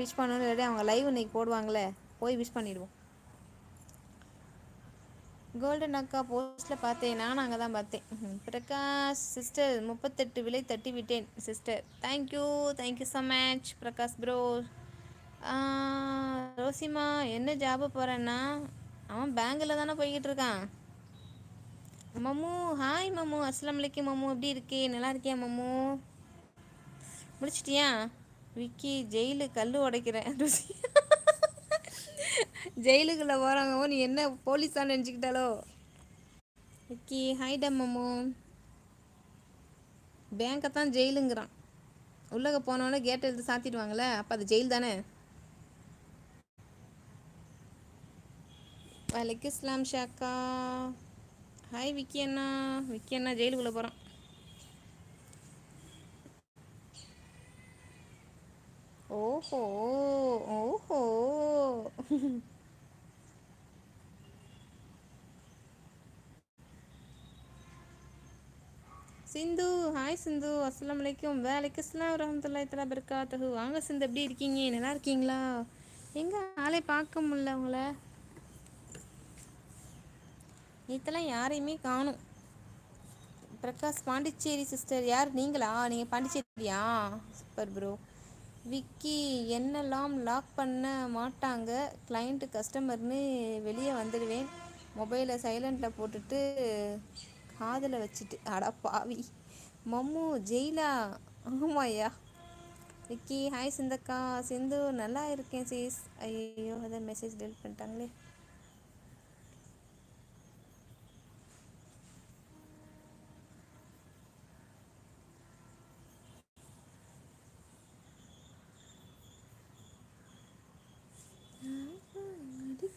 Wish பண்ணணும் இல்லாட்டி அவங்க லைவ் இன்னைக்கு போடுவாங்களே போய் விஷ் பண்ணிடுவோம். கோல்டன் அக்கா போஸ்ட்டில் பார்த்தேன் நானும் அங்கே தான் பார்த்தேன். பிரகாஷ் சிஸ்டர் முப்பத்தெட்டு விலை தட்டி விட்டேன் sister thank you thank you so much Prakash bro ரோசிமா என்ன ஜாபு போகிறேன்னா அவன் பேங்கில் தானே போய்கிட்டு இருக்கான். மம்மு ஹாய் மம்மு. அஸ்லாம் வலைக்கும் மம்மு. எப்படி இருக்கே? நல்லா இருக்கியா மம்மு? முடிச்சிட்டியா? விக்கி ஜெயிலு கல் உடைக்கிறேன். ருசி. ஜெயிலுக்குள்ளே போகிறாங்க நீ என்ன போலீஸான்னு நினச்சிக்கிட்டாலோ? விக்கி ஹாய் மம்மு பேங்கை தான் ஜெயிலுங்கிறான். உள்ளக போனோடனே கேட்டை எடுத்து சாத்திடுவாங்களே அப்போ அது ஜெயில் தானே? வலைக்கு இஸ்லாம் ஷாக்கா. ஹாய் விக்கி அண்ணா. விக்கி அண்ணா ஜெயிலுக்குள்ளே போகிறான் ஓஹோ ஓஹோ. சிந்து ஹாய் சிந்து. அஸ்லாம் அலைக்கும் வேலைக்கு அஸ்லாம் ரஹமத்துல்லாஹி தலா பெருக்காத்தகு வாங்க சிந்து எப்படி இருக்கீங்க? நல்லா இருக்கீங்களா? எங்க ஆளை பார்க்க முடியல உங்களை. இதெல்லாம் யாரையுமே காணும். பிரகாஷ் பாண்டிச்சேரி சிஸ்டர் யார்? நீங்களா? நீங்கள் பாண்டிச்சேரியா? சூப்பர் ப்ரோ விக்கி என்னெல்லாம் லாக் பண்ண மாட்டாங்க? கிளைண்ட்டு கஸ்டமர்னு வெளியே வந்துடுவேன். மொபைலை சைலண்டில் போட்டுட்டு காதில் வச்சுட்டு அடா பாவி. மம்மு ஜெயிலா? ஆமாயா விக்கி ஹாய் சிந்தக்கா. சிந்து நல்லா இருக்கேன் சீஸ் ஐயோ அதை மெசேஜ் டெலிட் பண்ணிட்டாங்களே.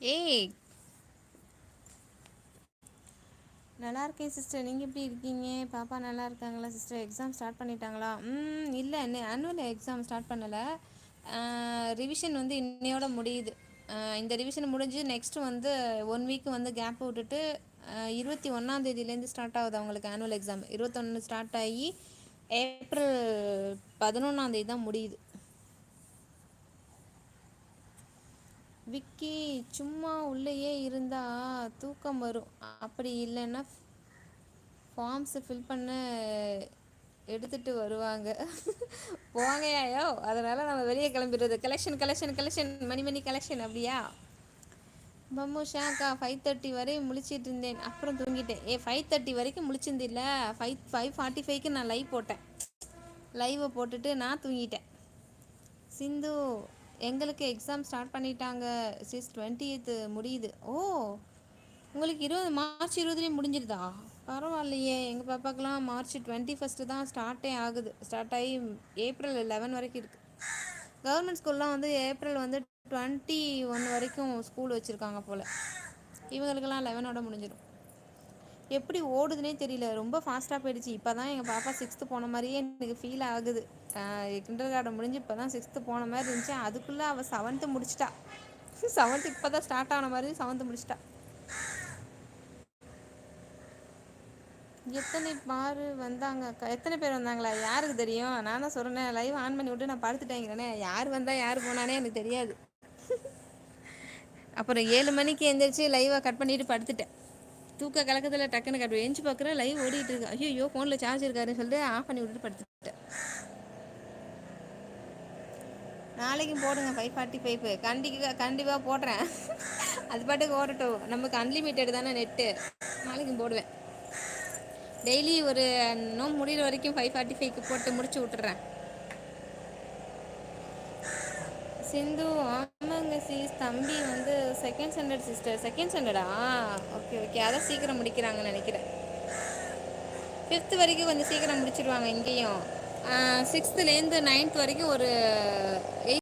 ஏய். நல்லா இருக்கேன் சிஸ்டர் நீங்கள் எப்படி இருக்கீங்க? பாப்பா நல்லா இருக்காங்களா? சிஸ்டர் எக்ஸாம் ஸ்டார்ட் பண்ணிட்டாங்களா? ம் இல்லை. என்ன ஆனுவல் எக்ஸாம் ஸ்டார்ட் பண்ணலை. ரிவிஷன் வந்து இன்னையோட முடியுது. இந்த ரிவிஷன் முடிஞ்சு நெக்ஸ்ட் வந்து ஒன் வீக் வந்து கேப் விட்டுட்டு இருபத்தி ஒன்றாம் தேதியிலேருந்து ஸ்டார்ட் ஆகுது அவங்களுக்கு ஆனுவல் எக்ஸாம் இருபத்தொன்று ஸ்டார்ட் ஆகி ஏப்ரல் பதினொன்றாம் தேதி தான் முடியுது. விக்கி சும்மா உள்ளேயே இருந்தால் தூக்கம் வரும். அப்படி இல்லைன்னா ஃபார்ம்ஸ் ஃபில் பண்ண எடுத்துட்டு வருவாங்க. போங்கயாயோ அதனால் நம்ம வெளியே கிளம்பிடுறது. Collection collection collection money money collection அப்படியா? பம்மு ஷாக்கா ஃபைவ் தேர்ட்டி வரை முழிச்சிட்டு இருந்தேன். அப்புறம் தூங்கிட்டேன். ஏ ஃபைவ் தேர்ட்டி வரைக்கும் முழிச்சிருந்தில்ல? ஃபைவ் ஃபைவ் ஃபார்ட்டி ஃபைவ்க்கு நான் லைவ் போட்டேன். லைவை போட்டுட்டு நான் தூங்கிட்டேன். சிந்து எங்களுக்கு எக்ஸாம் ஸ்டார்ட் பண்ணிட்டாங்க. சிஸ் டுவெண்ட்டி முடியுது. ஓ உங்களுக்கு இருபது மார்ச் இருபதுலேயும் முடிஞ்சிருதா? பரவாயில்லையே. எங்கள் பாப்பாக்கெலாம் மார்ச் டுவெண்ட்டி ஃபஸ்ட்டு தான் ஸ்டார்ட்டே ஆகுது. ஸ்டார்ட் ஆகி ஏப்ரல் லெவன் வரைக்கும் இருக்குது கவர்மெண்ட் ஸ்கூல்லாம் வந்து ஏப்ரல் வந்து டுவெண்ட்டி ஒன் வரைக்கும் ஸ்கூல் வச்சுருக்காங்க போல். இவங்களுக்கெல்லாம் லெவனோட முடிஞ்சிடும். எப்படி ஓடுதுனே தெரியல. ரொம்ப ஃபாஸ்ட்டாக போயிடுச்சு. இப்போ தான் எங்கள் பாப்பா சிக்ஸ்த்து போன மாதிரியே எனக்கு ஃபீல் ஆகுது. கிண்டர் கார்டன் முடிஞ்சு இப்போ தான் சிக்ஸ்த்து போன மாதிரி இருந்துச்சு. அதுக்குள்ளே அவள் செவன்த்து முடிச்சிட்டா. செவன்த்து இப்போ தான் ஸ்டார்ட் ஆன மாதிரி செவன்த்து முடிச்சிட்டா. எத்தனை பாரு வந்தாங்க அக்கா? எத்தனை பேர் வந்தாங்களா? யாருக்கு தெரியும்? நான் தான் சொல்கிறேன் லைவ் ஆன் பண்ணி விட்டு நான் படுத்துட்டேங்கிறேனே. யார் வந்தா யார் போனானே எனக்கு தெரியாது. அப்புறம் ஏழு மணிக்கு எந்திரிச்சு லைவை கட் பண்ணிட்டு படுத்துட்டேன். தூக்க கலக்கத்தில் டக்குன்னு கட்டு எஞ்சி பார்க்குறேன் லைவ் ஓடிட்டு இருக்கு. ஐயோ ஃபோனில் சார்ஜ் இருக்காருன்னு சொல்லிட்டு ஆஃப் பண்ணி விட்டுட்டு படுத்துட்டேன். நாளைக்கும் போடுங்க ஃபைவ் ஃபார்ட்டி ஃபைவ் கண்டிப்பாக கண்டிப்பாக போடுறேன். அது பாட்டுக்கு ஓடட்டும். நமக்கு அன்லிமிட்டெட் தானே நெட்டு நாளைக்கும் போடுவேன். டெய்லி ஒரு நோ முடிகிற வரைக்கும் ஃபைவ் ஃபார்ட்டி ஃபைவ்க்கு போட்டு முடிச்சு விட்டுறேன். சிந்து ஆமாங்க சீஸ் தம்பி வந்து செகண்ட் ஸ்டாண்டர்ட் சிஸ்டர் செகண்ட் ஸ்டாண்டர்டா ஓகே ஓகே அதான் சீக்கிரம் முடிக்கிறாங்கன்னு நினைக்கிறேன். ஃபிஃப்த் வரைக்கும் கொஞ்சம் சீக்கிரம் முடிச்சிருவாங்க இங்கேயும். சிக்ஸ்த்துலேருந்து நைன்த் வரைக்கும் ஒரு எயிட்